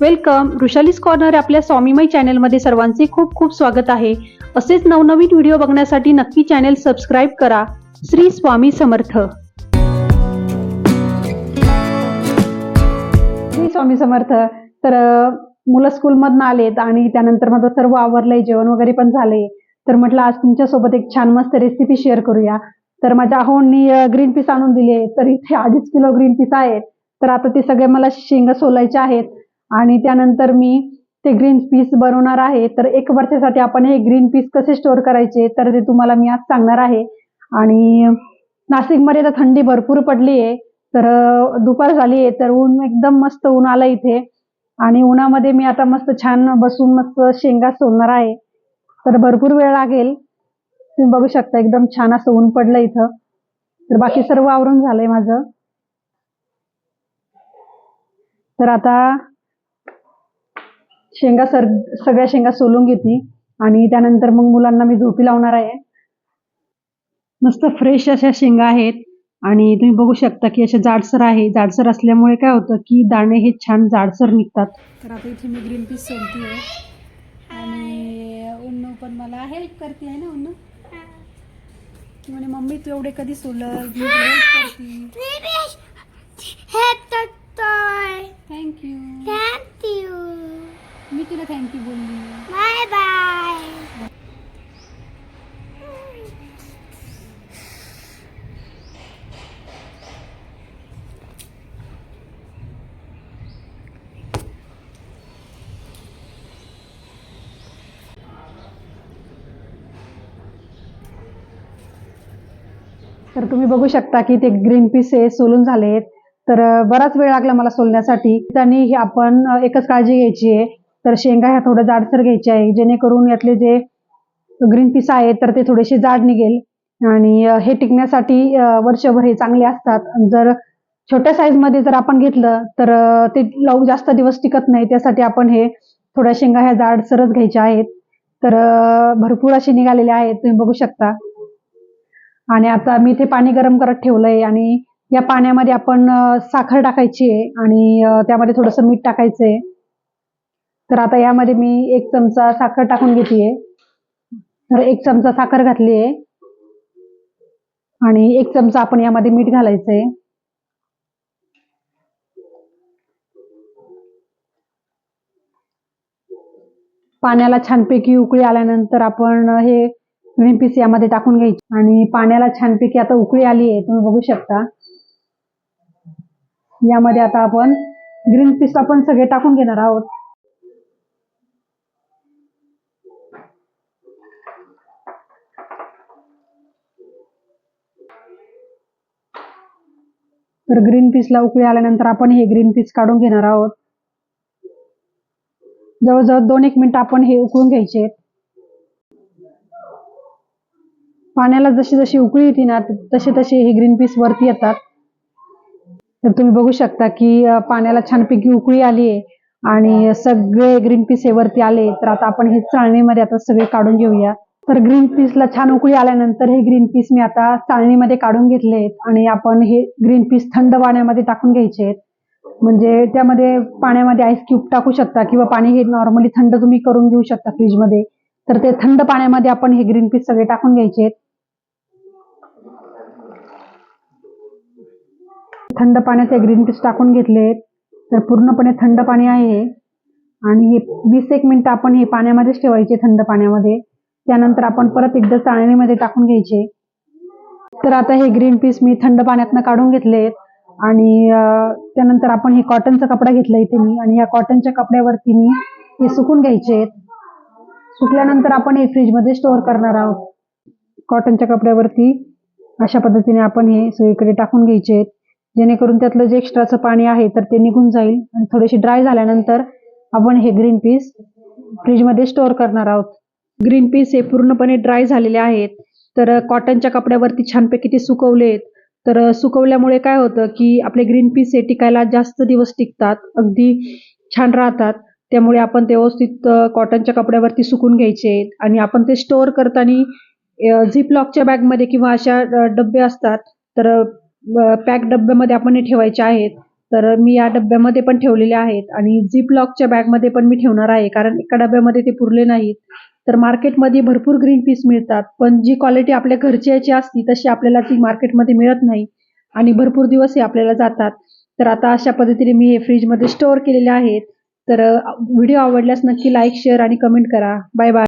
Welcome. ऋषालीस corner आपल्या स्वामीमय चॅनलमध्ये सर्वांचे खूप खूप स्वागत आहे. असेच नवनवीन व्हिडिओ बघण्यासाठी नक्की चॅनेल सबस्क्राईब करा. श्री स्वामी समर्थ. श्री स्वामी समर्थ. तर मुलं स्कूलमधनं आलेत आणि त्यानंतर माझं सर्व आवरलंय जेवण वगैरे पण झाले तर म्हटलं आज तुमच्यासोबत एक छान मस्त रेसिपी शेअर करूया. तर माझ्या अहोंनी ग्रीन पीस आणून दिले तर इथे अडीच किलो ग्रीन पीस आहेत. तर आता ते सगळे मला शेंगा सोलायचे आहेत. आणि त्यानंतर मी ते ग्रीन पीस बनवणार आहे. तर एक वर्षासाठी आपण हे ग्रीन पीस कसे स्टोअर करायचे तर ते तुम्हाला मी आज सांगणार आहे. आणि नाशिकमध्ये तर थंडी भरपूर पडली आहे तर दुपार झाली आहे तर ऊन एकदम मस्त ऊन आलं इथे. आणि उन्हामध्ये मी आता मस्त छान बसून मस्त शेंगा सोलणार आहे. तर भरपूर वेळ लागेल. तुम्ही बघू शकता एकदम छान असं ऊन पडलं इथं. तर बाकी सर्व आवरून झालंय माझं. तर आता शेंगा सर सगळ्या शेंगा सोलून घेते आणि त्यानंतर मग मुलांना मी झोपी लावणार आहे. मस्त फ्रेश अशा शेंगा आहेत आणि तुम्ही बघू शकता की अशा जाडसर आहे. जाडसर असल्यामुळे काय होतं की दाणे हे छान जाडसर निघतात. तर आता इथे मी ग्रीन पीस सोलते आणि उन्नू पण मला हेल्प करते आहे ना उन्नू? ती म्हणे मम्मी तू एवढे कधी सोलल मी हेल्प करते. थँक्यू. मी तुला थँक्यू बोलली. Bye bye. तर तुम्ही बघू शकता की ते ग्रीन पीस हे सोलून झालेत. तर बराच वेळ लागला मला सोलण्यासाठी. हे आपण एकच काळजी घ्यायची आहे. तर शेंगा ह्या थोडं जाडसर घ्यायच्या आहे. जेणेकरून यातले जे ग्रीन पीस आहेत तर ते थोडेसे जाड निघेल. आणि हे टिकण्यासाठी वर्षभर हे चांगले असतात. जर छोट्या साईजमध्ये मध्ये जर आपण घेतलं तर ते लव जास्त दिवस टिकत नाही. त्यासाठी आपण हे थोड्या शेंगा ह्या जाडसरच घ्यायच्या आहेत. तर भरपूर अशी निघालेले आहेत. तुम्ही बघू शकता. आणि आता मी इथे पाणी गरम करत ठेवलंय. आणि या पाण्यामध्ये आपण साखर टाकायची आहे. आणि त्यामध्ये थोडंसं मीठ टाकायचंय. तर आता यामध्ये मी एक चमचा साखर टाकून घेतलीये तर एक चमचा साखर घातली आहे आणि एक चमचा आपण यामध्ये मीठ घालायचंय. पाण्याला छानपैकी उकळी आल्यानंतर आपण हे ग्रीन पीस यामध्ये टाकून घ्यायचे. आणि पाण्याला छानपैकी आता उकळी आली आहे तुम्ही बघू शकता. यामध्ये आता आपण ग्रीन पीस आपण सगळे टाकून घेणार आहोत. तर ग्रीन पीसला उकळी आल्यानंतर आपण हे ग्रीन पीस काढून घेणार आहोत. जवळजवळ दोन एक मिनिट आपण हे उकळून घ्यायचे पाण्याला जशी जशी उकळी येते ना तसे तसे हे ग्रीन पीस वरती येतात. तर तुम्ही बघू शकता की पाण्याला छानपैकी उकळी आली आहे आणि सगळे ग्रीन पीस हे वरती आले. तर आता आपण हे चाळणीमध्ये आता सगळे काढून घेऊया. तर ग्रीन पीसला छान उकळी आल्यानंतर हे ग्रीन पीस मी आता चाळणीमध्ये काढून घेतलेत आणि आपण हे ग्रीन पीस थंड पाण्यामध्ये टाकून घ्यायचे म्हणजे त्यामध्ये पाण्यामध्ये आईस क्यूब टाकू शकता किंवा पाणी हे नॉर्मली थंड तुम्ही करून घेऊ शकता फ्रीजमध्ये. तर ते थंड पाण्यामध्ये आपण हे ग्रीन पीस सगळे टाकून घ्यायचे थंड पाण्यात हे ग्रीन पीस टाकून घेतले तर पूर्णपणे थंड पाणी आहे आणि हे वीस एक मिनिटं आपण हे पाण्यामध्येच ठेवायचे थंड पाण्यामध्ये. त्यानंतर आपण परत एकदा चाळणीमध्ये टाकून घ्यायचे. तर आता हे ग्रीन पीस मी थंड पाण्यातनं काढून घेतलेत आणि त्यानंतर आपण हे कॉटनचा कपडा घेतला इथे मी. आणि या कॉटनच्या कपड्यावरती मी हे सुकून घ्यायचे सुकल्यानंतर आपण हे फ्रीजमध्ये स्टोअर करणार आहोत. कॉटनच्या कपड्यावरती अशा पद्धतीने आपण हे सगळीकडे टाकून घ्यायचे जेणेकरून त्यातलं जे एक्स्ट्राचं पाणी आहे तर ते निघून जाईल. आणि थोडेसे ड्राय झाल्यानंतर आपण हे ग्रीन पीस फ्रीजमध्ये स्टोअर करणार आहोत. ग्रीन पीस हे पूर्णपणे ड्राय झालेले आहेत. तर कॉटनच्या कपड्यावरती छानपैकी ते सुकवलेत. तर सुकवल्यामुळे काय होतं की आपले ग्रीन पीस हे टिकायला जास्त दिवस टिकतात अगदी छान राहतात. त्यामुळे आपण ते व्यवस्थित कॉटनच्या कपड्यावरती सुकून घ्यायचे आणि आपण ते स्टोअर करताना झिप लॉकच्या बॅगमध्ये किंवा अशा डब्बे असतात तर पॅक डब्यामध्ये आपण हे ठेवायचे आहेत. तर मी या डब्यामध्ये पण ठेवलेले आहेत. आणि झिप लॉकच्या बॅगमध्ये पण मी ठेवणार आहे कारण एका डब्यामध्ये ते पुरले नाहीत. तर मार्केटमध्ये भरपूर ग्रीन पीस मिळतात. पण जी क्वालिटी आपल्या घरची याची असती तशी आपल्याला ती मार्केटमध्ये मिळत नाही आणि भरपूर दिवस हे आपल्याला जातात. तर आता अशा पद्धतीने मी हे फ्रीजमध्ये स्टोअर केलेले आहेत. तर व्हिडिओ आवडल्यास नक्की लाईक शेअर आणि कमेंट करा. Bye bye